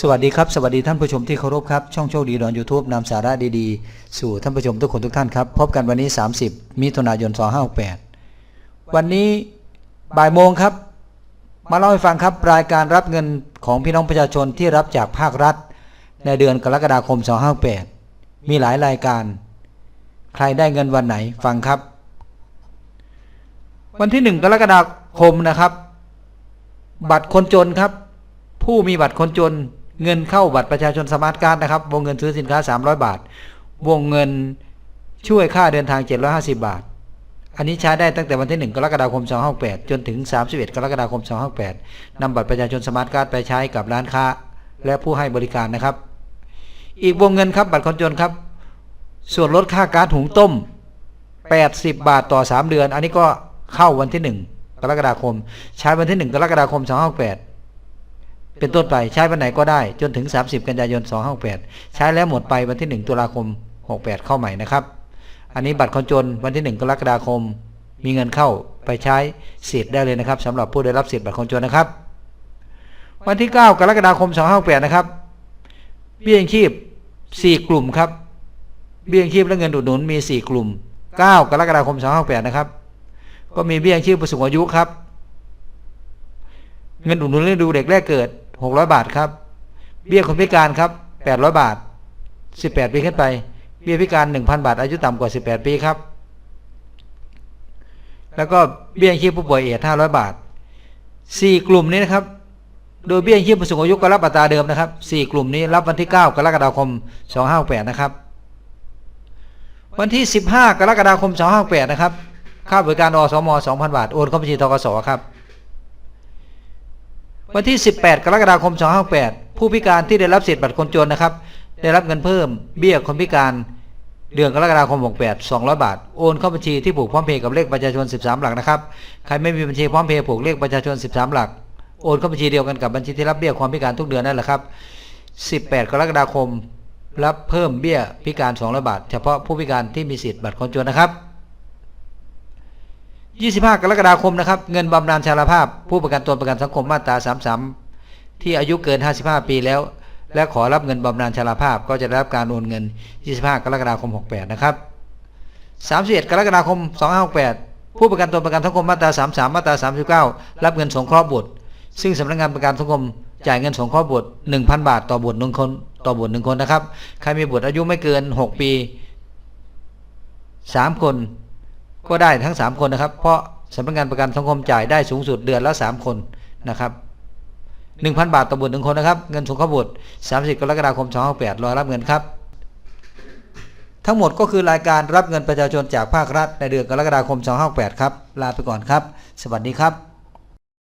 สวัสดีครับ สวัสดีท่านผู้ชมที่เคารพครับ ช่องโชคดีดอนยูทูบนำสาระดีๆ สู่ท่านผู้ชมทุกคนทุกท่านครับ พบกันวันนี้ 30 มิถุนายน 2568 วันนี้บ่ายโมงครับ มาเล่าให้ฟังครับ รายการรับเงินของพี่น้องประชาชนที่รับจากภาครัฐ ในเดือนกรกฎาคม 2568 มีหลายรายการ ใครได้เงินวันไหนฟังครับ วันที่ 1 กรกฎาคมนะครับ บัตรคนจนครับ ผู้มีบัตรคนจน เงินเข้าบัตรประชาชนสมาร์ทการ์ดนะครับ วงเงินซื้อสินค้า 300 บาท วงเงินช่วยค่าเดินทาง 750 บาท อันนี้ใช้ได้ตั้งแต่วันที่ 1 กรกฎาคม 2568จนถึง 31 กรกฎาคม 2568นำบัตรประชาชนสมาร์ทการ์ดไปใช้กับร้านค้า และผู้ให้บริการนะครับ อีกวงเงินครับบัตรคนจนครับ ส่วนลดค่าก๊าซหุงต้ม 80 บาทต่อ 3 เดือน อันนี้ก็เข้าวันที่ 1 กรกฎาคม ใช้วันที่ 1 กรกฎาคม 2568 เป็นต้นไปใช้วันไหนก็ได้จนถึง 30 กันยายน 2568ใช้แล้วหมดไปวันที่ 1 ตุลาคม 68 เข้าใหม่นะครับ อันนี้บัตรคนจนวันที่ 1 กรกฎาคม มีเงินเข้าไปใช้สิทธิ์ได้เลยนะครับสำหรับผู้ได้รับสิทธิ์บัตรคนจนนะครับ วันที่ 9 กรกฎาคม 2568นะครับ เบี้ยยังชีพ 4 กลุ่มครับ เบี้ยยังชีพและเงินอุดหนุนมี 4 กลุ่ม 9 กรกฎาคม 2568นะครับ ก็มีเบี้ยยังชีพผู้สูงอายุครับ เงินอุดหนุนเลี้ยงดูเด็กแรกเกิด 600บาทครับ เบี้ยคนพิการครับ800บาท18ปีขึ้นไป เบี้ยพิการ1,000บาท อายุต่ำกว่า18ปีครับ แล้วก็เบี้ยชีพผู้ป่วยเอดส์500บาท4กลุ่มนี้นะครับ โดยเบี้ยชีพผู้สูงอายุก็รับอัตราเดิมนะครับ4กลุ่มนี้รับวันที่9กรกฎาคม2568นะครับ วันที่15กรกฎาคม2568นะครับ ค่าบริการอสม2,000บาท โอนเข้าบัญชีธกสครับ วันที่ 18 กรกฎาคม 2568ผู้พิการที่ได้รับสิทธิ์บัตรคนจนนะครับ ได้รับเงินเพิ่มเบี้ยคนพิการเดือนกรกฎาคม 68 200 บาท โอนเข้าบัญชีที่ผูกพร้อมเพย์กับเลขประชาชน 13 หลักนะครับ ใครไม่มีบัญชีพร้อมเพย์ผูกเลขประชาชน 13 หลัก โอนเข้าบัญชีเดียวกันกับบัญชีที่รับเบี้ยความพิการทุกเดือนนั่นแหละครับ 18 กรกฎาคม รับเพิ่มเบี้ยพิการ 200 บาท เฉพาะผู้พิการที่มีสิทธิ์บัตรคนจนนะครับ 25 กรกฎาคมนะครับ เงินบำนาญชราภาพ ผู้ประกันตนประกันสังคมมาตรา 33 ที่อายุเกิน 55 ปีแล้ว และขอรับเงินบำนาญชราภาพ ก็จะได้รับการโอนเงิน 25 กรกฎาคม 68 นะครับ 31 กรกฎาคม 2568 ผู้ประกันตนประกันสังคมมาตรา 33 มาตรา 39 รับเงินสงเคราะห์บุตร ซึ่งสำนักงานประกันสังคมจ่ายเงินสงเคราะห์บุตร 1,000 บาทต่อบุตรหนึ่งคนต่อบุตรหนึ่งคนนะครับ ใครมีบุตรอายุไม่เกิน 6 ปี 3 คน ก็ได้ทั้ง 3 คนนะครับ เพราะสำนักงานประกันสังคมจ่ายได้สูงสุดเดือนละ 3 คนนะครับ1,000 บาทต่อบุตรหนึ่งคนนะครับ เงินสงเคราะห์บุตร30 กรกฎาคม2568รอรับเงินครับ ทั้งหมดก็คือรายการรับเงินประชาชนจากภาครัฐในเดือนกรกฎาคม2568ครับ ลาไปก่อนครับ สวัสดีครับ